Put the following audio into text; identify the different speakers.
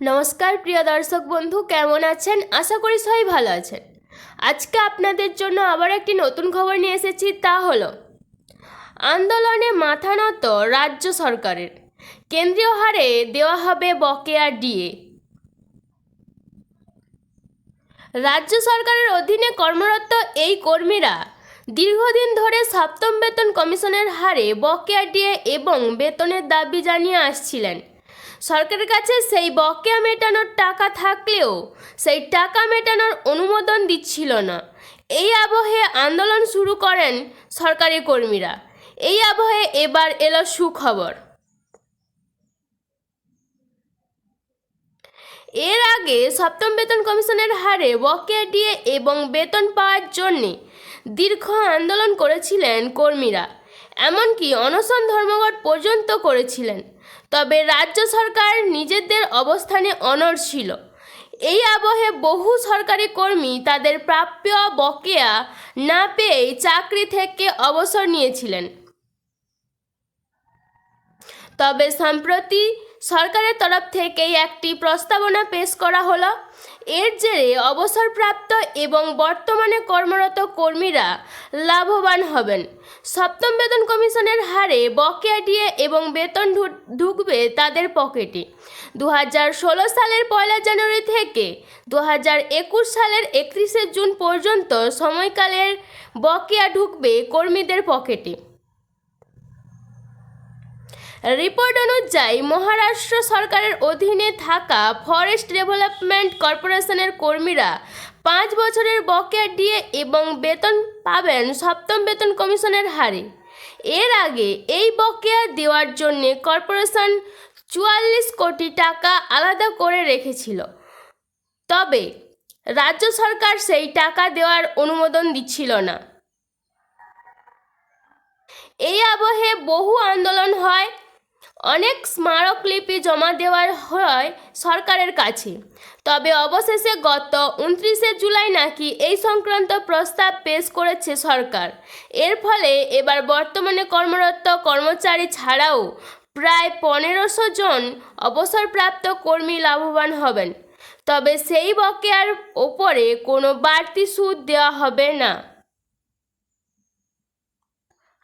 Speaker 1: নমস্কার, প্রিয় দর্শক বন্ধু, কেমন আছেন? আশা করি সবাই ভালো আছেন। আজকে আপনাদের জন্য আবার একটি নতুন খবর নিয়ে এসেছি, তা হলো, আন্দোলনে মাথা নত রাজ্য সরকারের। কেন্দ্রীয় হারে দেওয়া হবে বকেয়া ডিএ। রাজ্য সরকারের অধীনে কর্মরত এই কর্মীরা দীর্ঘদিন ধরে সপ্তম বেতন কমিশনের হারে বকেয়া ডিএ এবং বেতনের দাবি জানিয়ে আসছিলেন। সরকারের কাছে সেই বকেয়া মেটানোর টাকা থাকলেও সেই টাকা মেটানোর অনুমোদন দিচ্ছিল না। এই আবহে আন্দোলন শুরু করেন সরকারি কর্মীরা। এই আবহে এবার এলো সুখবর। এর আগে সপ্তম বেতন কমিশনের হারে বকেয়া দিয়ে এবং বেতন পাওয়ার জন্যে দীর্ঘ আন্দোলন করেছিলেন কর্মীরা। এমনকি অনশন ধর্মঘট পর্যন্ত করেছিলেন। তবে রাজ্য সরকার নিজেদের অবস্থানে অনড় ছিল। এই আবহে বহু সরকারি কর্মী তাদের প্রাপ্য বকেয়া না পেয়েই চাকরি থেকে অবসর নিয়েছিলেন। তবে সম্প্রতি সরকারের তরফ থেকেই একটি প্রস্তাবনা পেশ করা হলো। এর জেরে অবসরপ্রাপ্ত এবং বর্তমানে কর্মরত কর্মীরা লাভবান হবেন। সপ্তম বেতন কমিশনের হারে বকেয়া দিয়ে এবং বেতন ঢুকবে তাদের পকেটে। দু ষোলো সালের পয়লা জানুয়ারি থেকে দু হাজার একুশ সালের একত্রিশে জুন পর্যন্ত সময়কালের বকেয়া ঢুকবে কর্মীদের পকেটে। রিপোর্ট অনুযায়ী মহারাষ্ট্র সরকারের অধীনে থাকা ফরেস্ট ডেভেলপমেন্ট কর্পোরেশনের কর্মীরা পাঁচ বছরের বকেয়া দিয়ে এবং বেতন পাবেন সপ্তম বেতন কমিশনের হারে। এর আগে এই বকেয়া দেওয়ার জন্য কর্পোরেশন চুয়াল্লিশ কোটি টাকা আলাদা করে রেখেছিল। তবে রাজ্য সরকার সেই টাকা দেওয়ার অনুমোদন দিচ্ছিল না। এই আবহে বহু আন্দোলন হয় অনেক স্মারকলিপি জমা দেওয়ার হয় সরকারের কাছে। তবে অবশেষে গত উনত্রিশে জুলাই নাকি এই সংক্রান্ত প্রস্তাব পেশ করেছে সরকার। এর ফলে এবার বর্তমানে কর্মরত কর্মচারী ছাড়াও প্রায় পনেরোশো জন অবসরপ্রাপ্ত কর্মী লাভবান হবেন। তবে সেই বকেয়ার ওপরে কোনো বাড়তি সুদ দেওয়া হবে না।